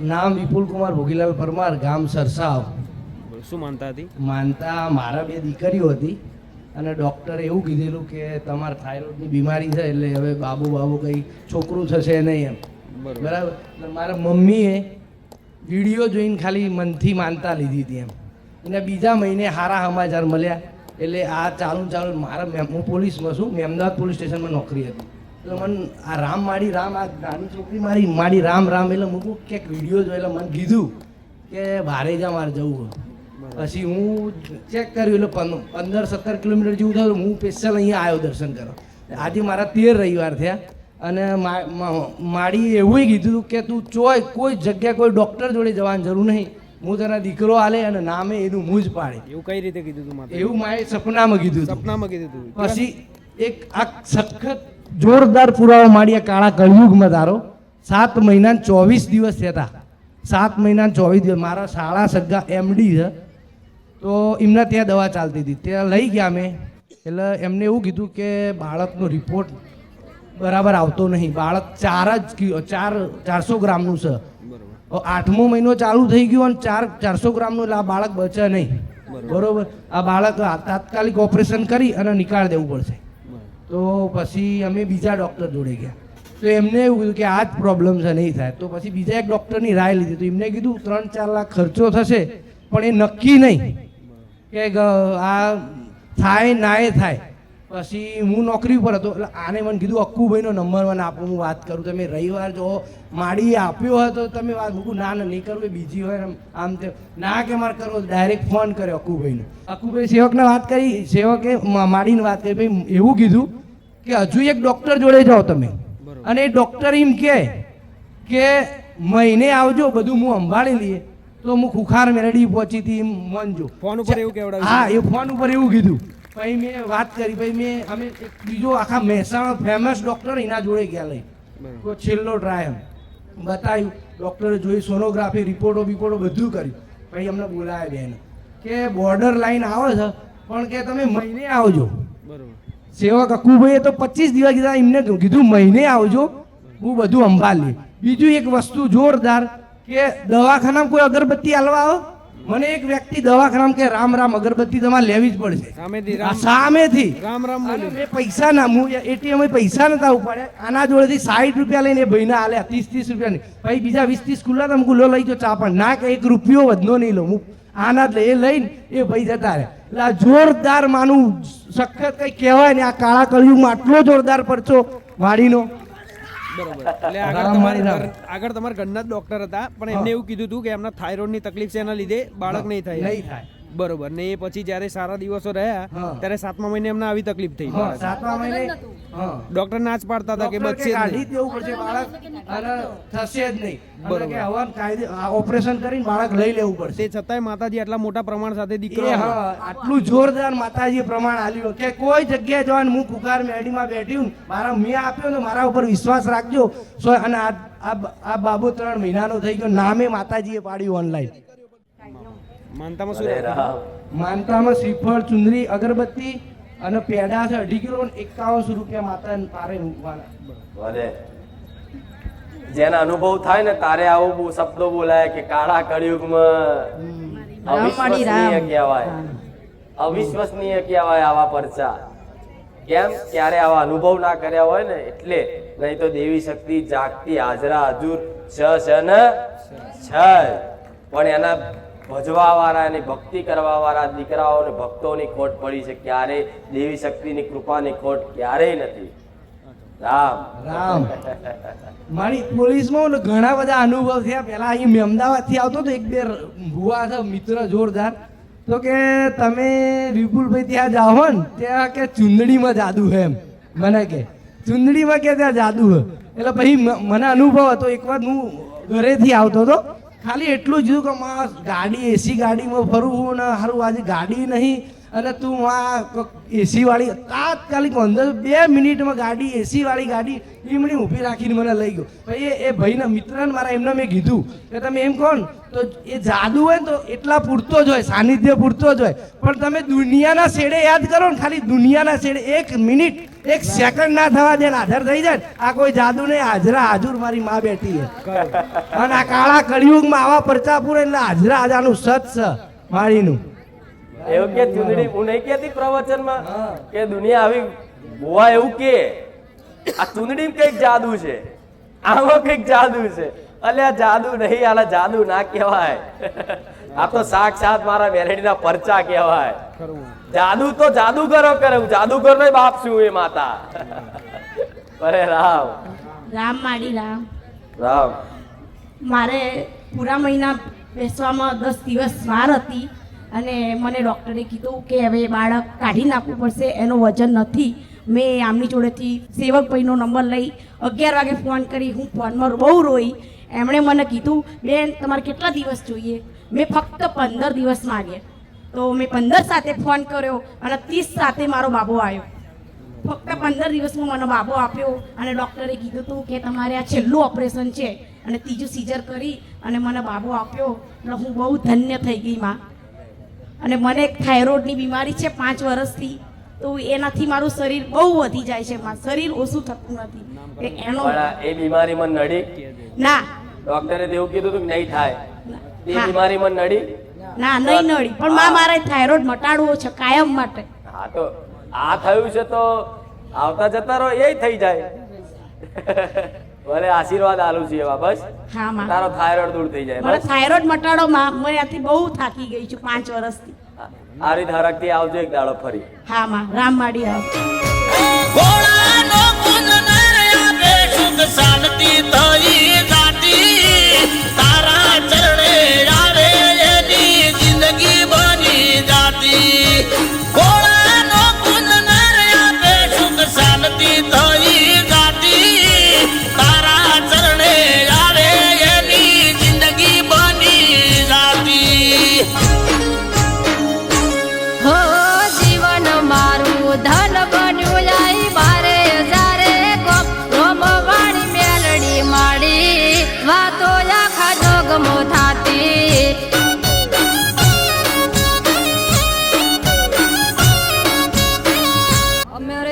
નામ વિપુલ કુમાર ભોગીલાલ પરમાર ગામ સરસાવ. શું માનતા હતી? માનતા મારા બે દીકરીઓ હતી અને ડૉક્ટરે એવું કીધેલું કે તમારે થાઇરોઇડની બીમારી છે એટલે હવે બાબુ બાબુ કંઈ છોકરું થશે નહીં એમ. બરોબર. બરાબર? મારા મમ્મીએ વીડિયો જોઈને ખાલી મનથી માનતા લીધી હતી એમ. અને બીજા મહિને સારા સમાચાર મળ્યા. એટલે આ ચાલુ ચાલુ મારા હું પોલીસમાં છું મેં અમદાવાદ પોલીસ સ્ટેશનમાં નોકરી હતી. એટલે મને આ રામ માડી રામ આ નાની છોકરી મારી માડી રામ રામ એટલે મૂકું ક્યાંક વીડિયો જોઈ એટલે મને કીધું કે ભારે જા મારે જવું પછી હું ચેક કર્યું એટલે પંદ- પંદર સત્તર કિલોમીટર જેવું થયું હું સ્પેશિયલ અહીંયા આવ્યો દર્શન કરવા. આજે મારા તેર રવિવાર થયા અને માડી એવું કીધું હતું કે તું ચોય કોઈ જગ્યા કોઈ ડૉક્ટર જોડે જવાની જરૂર નહીં. હું તને દીકરો આલે અને નામે એનું મું જ પાડે. એવું કઈ રીતે કીધું તું એવું મારે સપનામાં કીધું સપનામાં કીધું પછી એક આ સખત જોરદાર પુરાવો માંડ્યા કાળા કળયુગમાં તારો. સાત મહિના ચોવીસ દિવસ થયા હતા સાત મહિના ચોવીસ દિવસ. મારા શાળા સગા એમડી છે. તો એમના ત્યાં દવા ચાલતી હતી. ત્યાં લઈ ગયા અમે. એટલે એમને એવું કીધું કે બાળકનો રિપોર્ટ બરાબર આવતો નહીં. બાળક ચાર જ ચાર ચારસો ગ્રામનું છે. આઠમો મહિનો ચાલુ થઈ ગયો અને ચાર ચારસો ગ્રામનું એટલે આ બાળક બચે નહીં. બરોબર? આ બાળક તાત્કાલિક ઓપરેશન કરી અને નિકાળ દેવું પડશે. તો પછી અમે બીજા ડૉક્ટર જોડે ગયા. તો એમને એવું કીધું કે આ જ પ્રોબ્લેમ છે, નહીં થાય. તો પછી બીજા એક ડૉક્ટરની રાય લીધી. તો એમને કીધું, ત્રણ, ચાર લાખ ખર્ચો થશે, પણ એ નક્કી નહીં કે આ થાય નાય થાય. પછી હું નોકરી ઉપર હતો એટલે આને મને કીધું અક્કુભાઈનો નંબર મને આપો હું વાત કરું. તમે રવિવાર જો માડી આપ્યો હોય તો તમે વાત મૂકું ના ના નહીં કરું બીજી હોય આમ તે ના કે મારે કરવો ડાયરેક્ટ ફોન કર્યો અક્કુભાઈને. અક્કુભાઈ સેવકને વાત કરી સેવકે માડીને વાત કરી ભાઈ એવું કીધું કે હજુ એક ડૉક્ટર જોડે જાઓ તમે. અને એ ડૉક્ટર એમ કહે કે મહિને આવજો બધું હું સંભાળી લઈએ. તો હું ખુખાર મેરડી પહોંચી હતી માનજો ફોન ઉપર એવું કેવડાવ્યું હા એ ફોન ઉપર એવું કીધું. પછી મેં વાત કરી પછી મેં અમે એક બીજો આખા મહેસાણા ફેમસ ડૉક્ટર એના જોડે ગયા લઈ. તો છેલ્લો ટ્રાયલ બતાવ્યું ડૉક્ટરે જોઈ સોનોગ્રાફી રિપોર્ટો બિપોર્ટો બધું કર્યું. પછી અમને બોલાવ્યા બેન. કે બોર્ડર લાઈન આવે છે પણ કે તમે મહિને આવજો. બરોબર. સેવક અકુભાઈએ તો પચીસ દિવસ કીધા એમને કીધું મહિને આવજો હું બધું સંભાળી બીજું એક વસ્તુ જોરદાર કે દવાખાનામાં કોઈ અગરબત્તી હાલવા આવો? મને એક વ્યક્તિ દવાખાનામાં કે રામ રામ અગરબત્તી તમારે લેવી જ પડશે. સામેથી રામ. રામ મેં પૈસા ના હું એટીએમ પૈસા નતા ઉપાડ્યા. આના જોડેથી સાઠ રૂપિયા લઈને ભાઈને આલ્યા ત્રીસ ત્રીસ રૂપિયાની ભાઈ બીજા વીસ ત્રીસ ખુલ્લા તમે ગુલો લઈ જો ચા પણ. ના કે એક રૂપિયો વધનો નહીં લો. હું આના જ એ લઈને એ ભાઈ જતા રહ્યા. એટલે આ જોરદાર માનું સખત કઈ કહેવાય ને આ કાળા કળિયુગમાં આટલો જોરદાર પરચો વાડીનો. બરોબર. એટલે આગળ તમારા આગળ તમારા ઘરના જ ડોક્ટર હતા પણ એમને એવું કીધું હતું કે એમના થાઇરોઇડની તકલીફ છે એના લીધે બાળક નહીં થાય. નહીં થાય. બરોબર. ને એ પછી જ્યારે સારા દિવસો રહ્યા ત્યારે સાતમા મહિને એમને આવી તકલીફ થઈ. સાતમા મહિને ડોક્ટર ના જ પાડતા હતા કે બચશે કાઢી જ દેવું પડશે બાળક અને થશે જ નહીં. બરોબર. કે હવે કાયદે ઓપરેશન કરીને બાળક લઈ લેવું પડશે. તે છતાંય માતાજી આટલા મોટા પ્રમાણ સાથે દીકરો હા આટલું જોરદાર માતાજી પ્રમાણ આલ્યું કે કોઈ જગ્યાએ જવાનું હું કુકાર મેડીમાં બેઠી હું મારા મેં આપ્યો ને મારા ઉપર વિશ્વાસ રાખજો. સો અને આ આ- આ બાબુ ત્રણ મહિનાનો થઈ ગયો નામે માતાજીએ પાડ્યું ઓનલાઈન માનતામાં શું માનતામાં શ્રીફળ ચુંદરી અગરબત્તી અને પેડા છે અઢી કિલો એકાવન એકાવનસો રૂપિયા માતા પારે મૂકવાના. જેના અનુભવ થાય ને તારે આવો બહુ શબ્દો બોલાય કે કાળા કળિયુગમાં અવિશ્વસનીય કહેવાય. અવિશ્વસનીય કહેવાય આવા પરચા. કેમ? ક્યારે આવા અનુભવ ના કર્યા હોય ને એટલે નહીં તો દેવી શક્તિ જાગતી હાજરા હજુર છ છે ને છ. પણ એના ભજવા અને ભક્તિ કરવાવાળા દીકરાઓને ભક્તોની ખોટ પડી છે ક્યારે? દેવી શક્તિની કૃપાની ખોટ ક્યારેય નથી. રામ. રામ. મારી પોલીસમાં ઘણા બધા અનુભવ થયા. પહેલા અહીં મેં અમદાવાદથી આવતો તો એક બે ભુવા છે મિત્ર જોરદાર. તો કે તમે વિપુલભાઈ ત્યાં જાઓ ને, ત્યાં કે ચુંદડીમાં જાદુ હે એમ. મને કે, ચુંદડીમાં કે ત્યાં જાદુ હે? એટલે પછી મને અનુભવ હતો, એક વાર હું ઘરેથી આવતો હતો ખાલી એટલું જ કે ગાડી એસી ગાડીમાં ફરવું ને સારું આજે ગાડી નહીં અને તું આ એસી વાળી, તાત્કાલિક અંદર બે મિનિટમાં ગાડી એસી વાળી ગાડી લીમડી ઊભી રાખીને મને લઈ ગયો. ભાઈ એ- ભાઈના મિત્રને મારા એમને મેં કીધું કે તમે એમ કોણ તો એ જાદુ હોય તો એટલા પૂરતો જ હોય, સાનિધ્ય પૂરતો જ હોય. પણ તમે દુનિયાના શેડે યાદ કરો ને, ખાલી દુનિયાના શેડે એક મિનિટ, એક સેકન્ડ ના થવા દે હાજર થઈ જાય આ કોઈ જાદુ નહીં હાજરા હાજુર મારી માં બેઠી છે. અને આ કાળા કળિયુગમાં આવા પરચા પૂરે એટલે હાજરા હાજારનું સત છે માળીનું એવું કે ચૂંદડી હું નહીં કહેતી પ્રવચનમાં કે દુનિયા આવી બોવા એવું કે. આ ચૂંદડી કંઈક જાદુ છે. આમાં કંઈક જાદુ છે. અલે આ જાદુ નહીં આલા જાદુ ના કહેવાય. આ તો સાક્ષાત મારા મેલેડીના પરચા કહેવાય. જાદુ તો જાદુગરો કરે હું જાદુગર નો બાપ છું એ માતા. અરે રામ. રામ માડી રામ. રામ. મારે પૂરા મહિના બેસવામાં દસ દિવસ વાર હતી. અને મને ડૉક્ટરે કીધું કે હવે બાળક કાઢી નાખવું પડશે, એનું વજન નથી. મેં આમની જોડેથી સેવકભાઈનો નંબર લઈ અગિયાર વાગે ફોન કરી, હું ફોનમાં બહુ રોઈ. એમણે મને કીધું, બેન, તમારે કેટલા દિવસ જોઈએ? મેં ફક્ત પંદર દિવસ માગ્યા તો મેં પંદર સાથે ફોન કર્યો અને ત્રીસ સાથે મારો બાબો આવ્યો. ફક્ત પંદર દિવસમાં મને બાબો આપ્યો અને ડૉક્ટરે કીધું હતું કે તમારે આ છેલ્લું ઓપરેશન છે અને ત્રીજું સીઝર કરી અને મને બાબો આપ્યો. એટલે હું બહુ ધન્ય થઈ ગઈ માં. અને મને એક થાઇરોઇડની બીમારી છે પાંચ વર્ષથી તો એનાથી મારું શરીર બહુ વધી જાય છે. મારું શરીર ઓછું થતું નથી. એનો એ બીમારી બીમારીમાં નડી? ના. ડોક્ટરે એવું કીધું હતું કે નહીં થાય. એ બીમારી બીમારીમાં નડી? ના નહીં નડી. પણ માં મારે થાઇરોઇડ મટાડવો છે કાયમ માટે. હા તો આ થયું છે તો આવતા જતા રહો એ થઈ જાય. ભલે આશીર્વાદ આલુ છે એવા બસ? હા માં. તારો થાયરોઇડ દૂર થઈ જાય મને બસ? થાઇરોઇડ મટાડો માં. મને આથી બહુ થાકી ગઈ છું પાંચ વર્ષથી. આ રીત હરકતી આવજો એક દાડો ફરી. હા માં. રામ માડી આવ. ઘોડાનો ગુણ નર્યા સુખ શાંતિ થઈ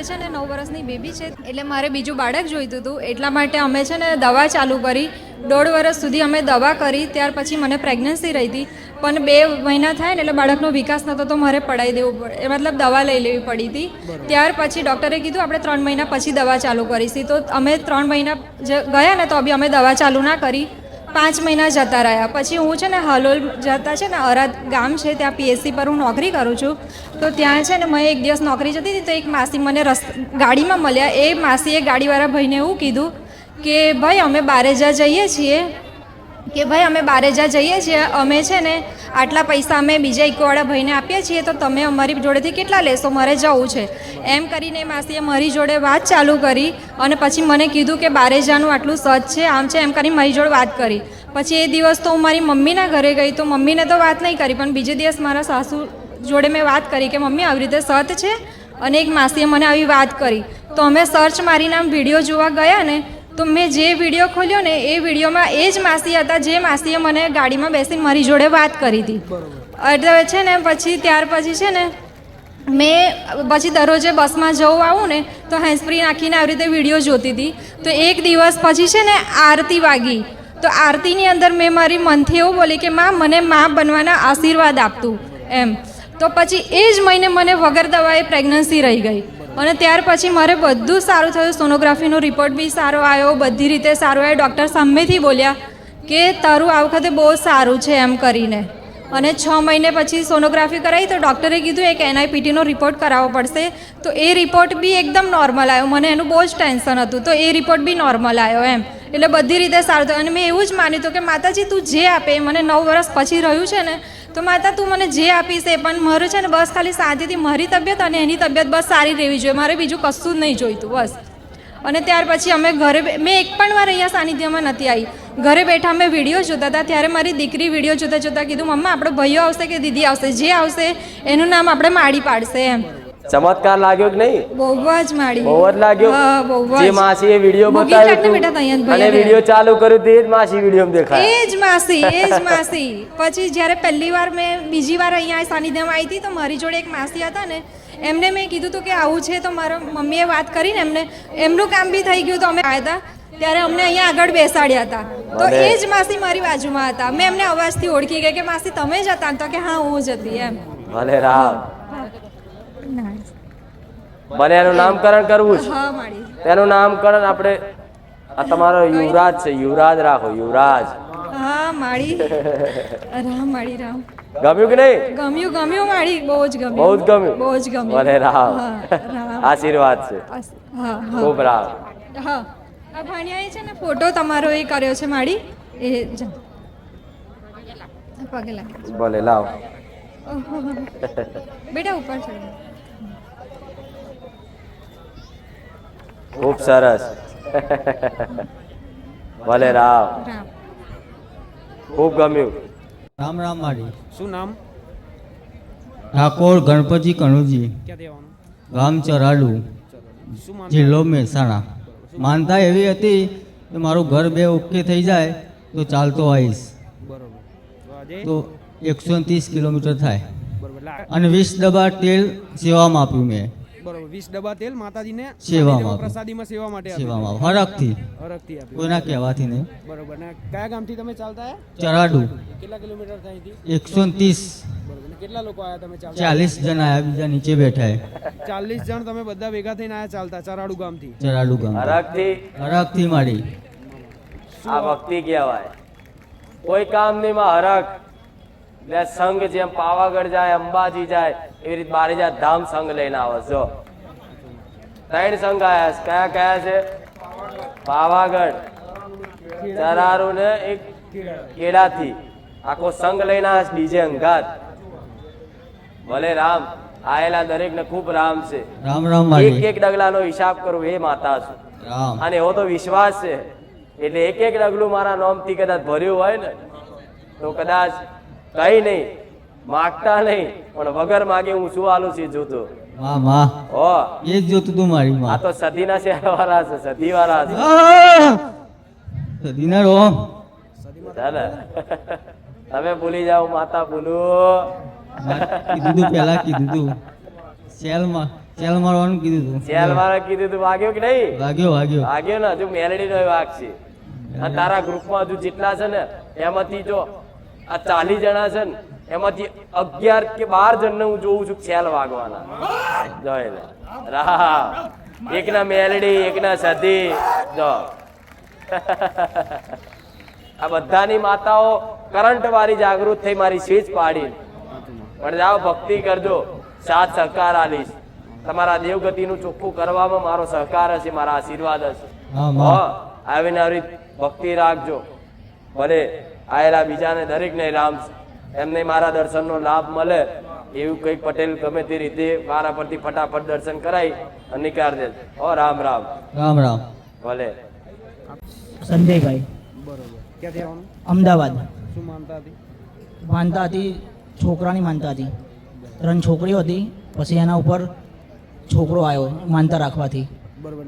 છે ને નવ વર્ષની બેબી છે એટલે મારે બીજું બાળક જોઈતું હતું. એટલા માટે અમે છે ને દવા ચાલુ કરી. દોઢ વર્ષ સુધી અમે દવા કરી ત્યાર પછી મને પ્રેગ્નન્સી રહી હતી. પણ બે મહિના થાય ને એટલે બાળકનો વિકાસ નહોતો તો મારે પડાવી દેવું પડે મતલબ દવા લઈ લેવી પડી હતી. ત્યાર પછી ડૉક્ટરે કીધું આપણે ત્રણ મહિના પછી દવા ચાલુ કરીશું. તો અમે ત્રણ મહિના ગયા ને તો બી અમે દવા ચાલુ ના કરી. પાંચ મહિના જતા રહ્યા. પછી હું છે ને હલોલ જતા છે ને અરાદ ગામ છે ત્યાં પીએસસી પર હું નોકરી કરું છું. તો ત્યાં છે ને મેં એક દિવસ નોકરી જતી હતી તો એક માસી મને રસ, ગાડીમાં મળ્યા. એ માસીએ ગાડીવાળા ભાઈને એવું કીધું કે, ભાઈ, અમે બારેજા જઈએ છીએ, કે ભાઈ, અમે બારેજા જઈએ છીએ, અમે છે ને આટલા પૈસા અમે બીજા ઇકોવાળા ભાઈને આપીએ છીએ, તો તમે અમારી જોડેથી કેટલા લેશો? મારે જવું છે. એમ કરીને માસીએ મારી જોડે વાત ચાલુ કરી અને પછી મને કીધું કે બારેજાનું આટલું સજ છે, આમ છે, એમ કરીને મારી જોડે વાત કરી. પછી એ દિવસ તો હું મારી મમ્મીના ઘરે ગઈ, તો મમ્મીને તો વાત નહીં કરી, પણ બીજે દિવસ મારા સાસુ જોડે મેં વાત કરી કે મમ્મી આવી રીતે સત છે અને એક માસીએ મને આવી વાત કરી. તો અમે સર્ચ મારીને આમ વીડિયો જોવા ગયા ને તો મેં જે વીડિયો ખોલ્યો ને એ વિડીયોમાં એ જ માસી હતા જે માસીએ મને ગાડીમાં બેસીને મારી જોડે વાત કરી હતી. એટલે છે ને પછી ત્યાર પછી છે ને મેં પછી દરરોજે બસમાં જવું આવું ને તો હેન્ડસ્પ્રી નાખીને આવી રીતે વીડિયો જોતી હતી. તો એક દિવસ પછી છે ને આરતી વાગી. તો આરતીની અંદર મેં મારી મનથી એવું બોલી કે માં મને મા બનવાના આશીર્વાદ આપતું. એમ. તો પછી એ જ મહિને મને વગર દવાએ પ્રેગ્નન્સી રહી ગઈ. અને ત્યાર પછી મારે બધું સારું થયું. સોનોગ્રાફીનો રિપોર્ટ બી સારો આવ્યો. બધી રીતે સારો આવ્યો. ડૉક્ટર સામેથી બોલ્યા કે તારું આ વખતે બહુ સારું છે એમ કરીને. અને છ મહિને પછી સોનોગ્રાફી કરાવી તો ડૉક્ટરે કીધું, એક એનઆઈપીટીનો રિપોર્ટ કરાવવો પડશે. તો એ રિપોર્ટ બી એકદમ નોર્મલ આવ્યો. મને એનું બહુ જ ટેન્શન હતું. તો એ રિપોર્ટ બી નોર્મલ આવ્યો એમ. એટલે બધી રીતે સારું થયું. અને મેં એવું જ માન્યું હતું કે માતાજી તું જે આપે મને નવ વર્ષ પછી રહ્યું છે ને તો માતા, તું મને જે આપીશ એ પણ મારું છે ને, બસ ખાલી શાંતિથી મારી તબિયત અને એની તબિયત બસ સારી રહેવી જોઈએ. મારે બીજું કશું જ નહીં જોઈતું, બસ. અને ત્યાર પછી અમે ઘરે મેં એક પણ વાર અહીંયા સાનિધ્યમાં નથી આવી. ઘરે બેઠા અમે વીડિયો જોતા હતા. ત્યારે મારી દીકરી વીડિયો જોતા જોતા કીધું, મમ્મા, આપણો ભાઈઓ આવશે કે દીદી આવશે? જે આવશે, એનું નામ આપણે માડી પાડશે. એમ. ચમત્કાર લાગ્યો કે નહીં? બહુ જ માડી. બહુ જ લાગ્યો? જે. માસી એ વિડિયો બતાવ્યો અને વિડિયો ચાલુ કર્યો તે જ માસી વિડિયો દેખાય. એ જ માસી એ જ માસી. પછી જ્યારે પહેલી વાર મેં બીજી વાર અહીંયા સાનિધ્યમાં આવી હતી તો મારી જોડે એક માસી હતા ને એમને મેં કીધું હતું કે આવું છે તો મારા મમ્મીએ વાત કરીને એમને એમનું કામ બી થઈ ગયું તો અમે આવ્યા હતા. ત્યારે અમને અહીંયા આગળ બેસાડ્યા હતા. તો એ જ માસી મારી બાજુમાં હતા. મેં એમને અવાજથી ઓળખી ગઈ કે માસી તમે જ હતા. તો કે હા હું જ હતી એમ. ભલે રામ. ભલે એનું નામકરણ કરવું છે. તેનું નામકરણ આપણે આ તમારો યુવરાજ છે. યુવરાજ રાખો યુવરાજ. હા માળી રામ માડી રામ. ગમ્યું કે નહીં? ગમ્યું ગમ્યું માળી બહુ જ ગમ્યું. બહુ જ ગમ્યું. બહુ જ ગમ્યું. ભલે રામ. આશીર્વાદ છે. ખૂબ રામ. હા. આ ભાણિયાએ છે ને ફોટો તમારો એ કર્યો છે માળી એ જ. પગે લાગે. ભલે લાવ. બેટા ઉપર ચડ. ખૂબ સરસ. ભલે રામ. ખૂબ ગમ્યું. રામ રામ મારી. શું નામ? ઠાકોર ગણપતિ કણુજી. ગામ ચરાડુ જિલ્લો મહેસાણા. માનતા એવી હતી કે મારું ઘર બે ઓકે થઈ જાય તો ચાલતો આવીશ. બરોબર. તો એકસો ત્રીસ કિલોમીટર થાય. અને વીસ ડબ્બા તેલ સેવામાં આપ્યું મેં. વીસ ડબ્બા તેલ માતાજીને સેવામાં પ્રસાદીમાં સેવા માટે. સેવામાં હરકથી હરકથી કોઈના કહેવાથી નહીં. બરોબર. ને કયા ગામથી તમે ચાલતા ચરાડુ. કેટલા કિલોમીટર થાય અહીંથી? એકસો ત્રીસ. કેટલા લોકો આયા તમે ચાલતા? ચાલીસ જણ આયા બીજા નીચે બેઠા હે. ચાલીસ જણ તમે બધા ભેગા થઈને આયા ચાલતા ચરાડુ ગામથી? ચરાડુ ગામ. હરકથી હરકથી મારી. આ ભક્તિ કહેવાય. કોઈ કામ નહીં માં હરક એટલે સંઘ જેમ પાવાગઢ જાય અંબાજી જાય એવી રીતે બારે જાય ધામ સંઘ લઈને આવે જો. ત્રણ સંઘ આવ્યા છે. કયા કયા છે? પાવાગઢ ચરારુ ને એક કેડાથી આખો સંઘ લઈને છે ડીજે અંગાત. ભલે રામ આયેલા દરેક ને ખૂબ રામ છે. રામ રામ એક એક ડગલાનો હિસાબ કરું એ માતા છું. અને એવો તો વિશ્વાસ છે. એટલે એક એક ડગલું મારા નોમથી કદાચ ભર્યું હોય ને તો કદાચ કઈ નહીં માગતા નહીં પણ વગર માગે હું શું આલું છું જોતો. માં વાહ. ઓ. એ જ જોતું તું મારી આ તો સદીના શહેરવાળા છે સદીવાળા છે. સદીના રો ચાલે. તમે ભૂલી જાઓ માતા ભૂલું. કીધું તું પેલા કીધું તું. સેલમાં સેલ મારવાનું કીધું તું. સેલ મારવા કીધું તું વાગ્યો કે નહીં? વાગ્યો વાગ્યો. વાગ્યો ને હજુ મેલડી નો વાગ છે. તારા ગ્રુપમાં હજુ જેટલા છે ને એમાંથી જો આ ચાલીસ જણા છે ને એમાંથી અગિયાર કે બાર જણને હું જોઉં છું સેલ વાગવાના. જોઈ રામ એકના મેલડી એકના સધી. જો. આ બધાની માતાઓ કરંટ વાળી જાગૃત થઈ મારી સ્વીચ પાડી પણ જાઓ ભક્તિ કરજો. સાથ સહકાર આલીશ. તમારા દેવગતિનું ચોખ્ખું કરવામાં મારો સહકાર હશે મારા આશીર્વાદ હશે. આવીને આવી ભક્તિ રાખજો. ભલે આયેલા બીજાને દરેકને રામ એમને મારા દર્શનનો લાભ મળે એવું કંઈક પટેલ ગમે તે રીતે મારા પરથી ફટાફટ દર્શન કરાય અને નીકાળ દે. ઓ રામ રામ. રામ રામ. ભલે. સંજયભાઈ. બરોબર. ક્યાંથી આવવાનું અમદાવાદ. શું માનતા હતી? માનતા હતી છોકરાની માનતા હતી. ત્રણ છોકરીઓ હતી પછી એના ઉપર છોકરો આવ્યો માનતા રાખવાથી. બરોબર.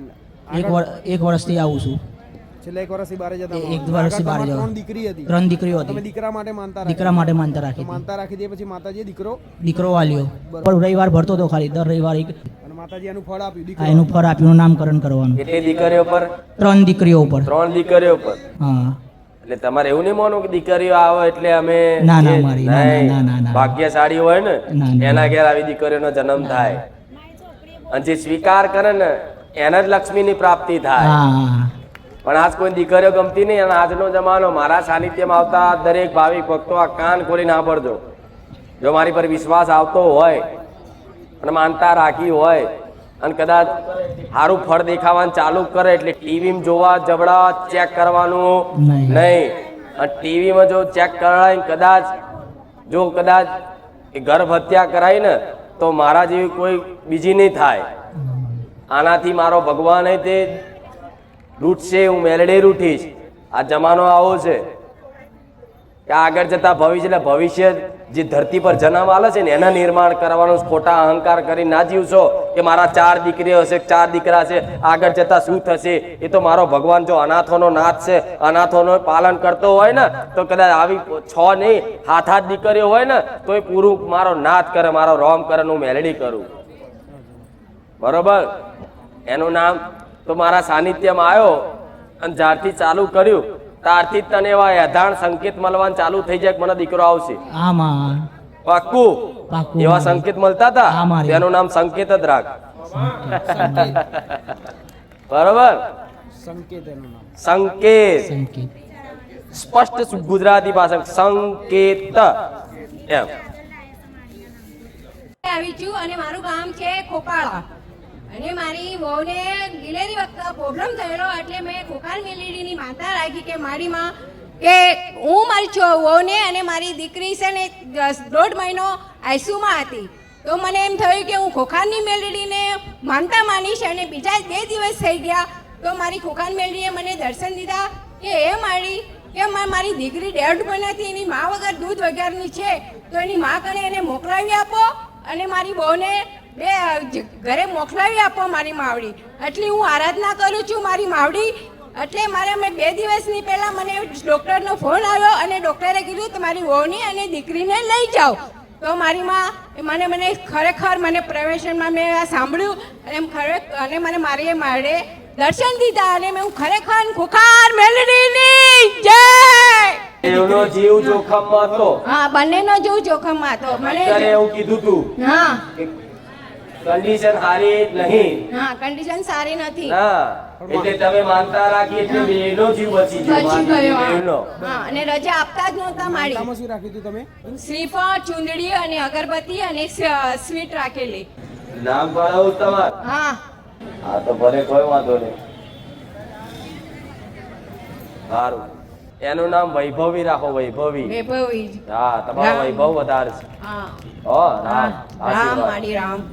એક વર્ષ એક વર્ષથી આવું છું. છેલ્લા એક વર્ષથી બારે જતા એક વર્ષથી બહાર તમારે ત્રણ દીકરી હતી. ત્રણ દીકરીઓ હતી. દીકરા માટે માનતા દીકરા માટે માનતા રાખી માનતા રાખી દે પછી માતાજી દીકરો દીકરો વાલ્યો. પણ રવિવાર ભરતો હતો ખાલી. દર રવિવાર એક માતાજી એનું ફળ આપ્યું. દીકરો એનું ફળ આપ્યું. નામકરણ કરવાનું. એટલે દીકરીઓ પર? ત્રણ દીકરીઓ ઉપર. ત્રણ દીકરીઓ પર? હા. એટલે તમારે એવું નહીં માનવું કે દીકરીઓ આવે એટલે અમે ના, ના, મારી, ના, ના, ના. ભાગ્યશાળી હોય ને. એના ઘેર આવી દીકરીઓનો જન્મ થાય. અને જે સ્વીકાર કરે ને એને જ લક્ષ્મીની પ્રાપ્તિ થાય. હા. પણ આજ કોઈ દીકરીઓ ગમતી નહીં અને આજનો જમાનો મારા સાનિધ્યમાં આવતા દરેક ભાવિક ભક્તો આ કાન ખોલીને સાંભળજો. જો મારી પર વિશ્વાસ આવતો હોય અને માનતા રાખી હોય અને કદાચ સારું ફળ દેખાવાનું ચાલુ કરે એટલે ટીવીમાં જોવા જબડા ચેક કરવાનું નહીં. અને ટીવીમાં જો ચેક કરાય કદાચ જો કદાચ એ ગર્ભ હત્યા કરાય ને તો મારા જેવી કોઈ બીજી નહીં થાય. આનાથી મારો ભગવાન તે રૂઠશે હું મેલડી રૂઠીશ આ જમાનો આવો છે કે આગળ જતા ભવિષ્ય, એટલે ભવિષ્ય જે ધરતી પર જન્મ આલે છે ને, એના નિર્માણ કરવાનું ખોટા અહંકાર કરી ના જીવશો કે મારા ચાર દીકરીઓ હશે, ચાર દીકરા છે, આગળ જતા શું થશે? એ તો મારો ભગવાન જો અનાથોનો નાથ છે, અનાથોનો પાલન કરતો હોય ને, તો કદાચ આવી છ નહીં, હાથ હાથ દીકરીઓ હોય ને તો એ પૂરું મારો નાથ કરે, મારો રોમ કરે હું મેલડી કરું. બરોબર? એનું નામ તો મારા સાનિધ્યમાં આવ્યો અને જ્યારથી ચાલુ કર્યું ત્યારથી તને એવા અધાણ સંકેત મળવાનું ચાલુ થઈ જાય મને દીકરો આવશે. આમાં પાક્કું. એવા સંકેત મળતા હતા? એનું તેનું નામ સંકેત જ રાખ. બરોબર? સંકેત સંકેત. સંકેત. સ્પષ્ટ ગુજરાતી ભાષા સંકેત. એમ. આવી છું અને મારું ગામ છે ખોપાળા. અને મારી વહુને ડિલેવરી વખતે પ્રોબ્લેમ થયેલો એટલે મેં ખોખાર મેલેડીની માતા રાખી કે મારી માં કે હું મારી વહુને અને મારી દીકરી છે ને દોઢ મહિનો આઈસીયુમાં હતી. તો મને એમ થયું કે હું ખોખારની મેલેડીને માનતા માનીશ અને બીજા બે દિવસ થઈ ગયા તો મારી ખોખાર મેલડીએ મને દર્શન દીધા કે એ મારી, કે મારી દીકરી દોઢ મહિનાથી એની મા વગર દૂધ વગરની છે, તો એની મા કને એને મોકલાવી આપો અને મારી બહુને બે ઘરે મોકલાવી આપો મારી માવડી. એટલી હું આરાધના કરું છું મારી માવડી. એટલે મારે મેં બે દિવસની પહેલા મને ડૉક્ટરનો ફોન આવ્યો અને ડૉક્ટરે કીધું કે મારી વહુની અને દીકરીને લઈ જાઓ. તો મારી માં મને મને ખરેખર મને પ્રવેશનમાં મેં આ સાંભળ્યું અને ખરેખર ખરે અને મને મારી મારે દર્શન દીધા અને મેં હું ખરેખર ખુખાર મેલડીની જય! એવનો જીવ જોખમમાં હતો. હા બંનેનો જેવું જોખમમાં હતો. મને એવું કીધું તું હા. કન્ડિશન સારી નહીં. હા કન્ડિશન સારી નથી. હા એટલે તમે માનતા રાખી એટલે બેનો જીવ બચી ગયો. બેનો. હા. અને રજા આપતા જ નહોતા મારી. આમાં રાખી હતી તમે? શ્રીફળ ચુંદડી અને અગરબત્તી અને સ્વીટ રાખેલી. નામ પાડો તમાર. હા. હા તો ભલે કોઈ વાંધો નહીં. સારું એનું નામ વૈભવી રાખો વૈભવી. વૈભવી હા તમારો વૈભવ વધારે છે. હા. રામ. રામ માડી રામ.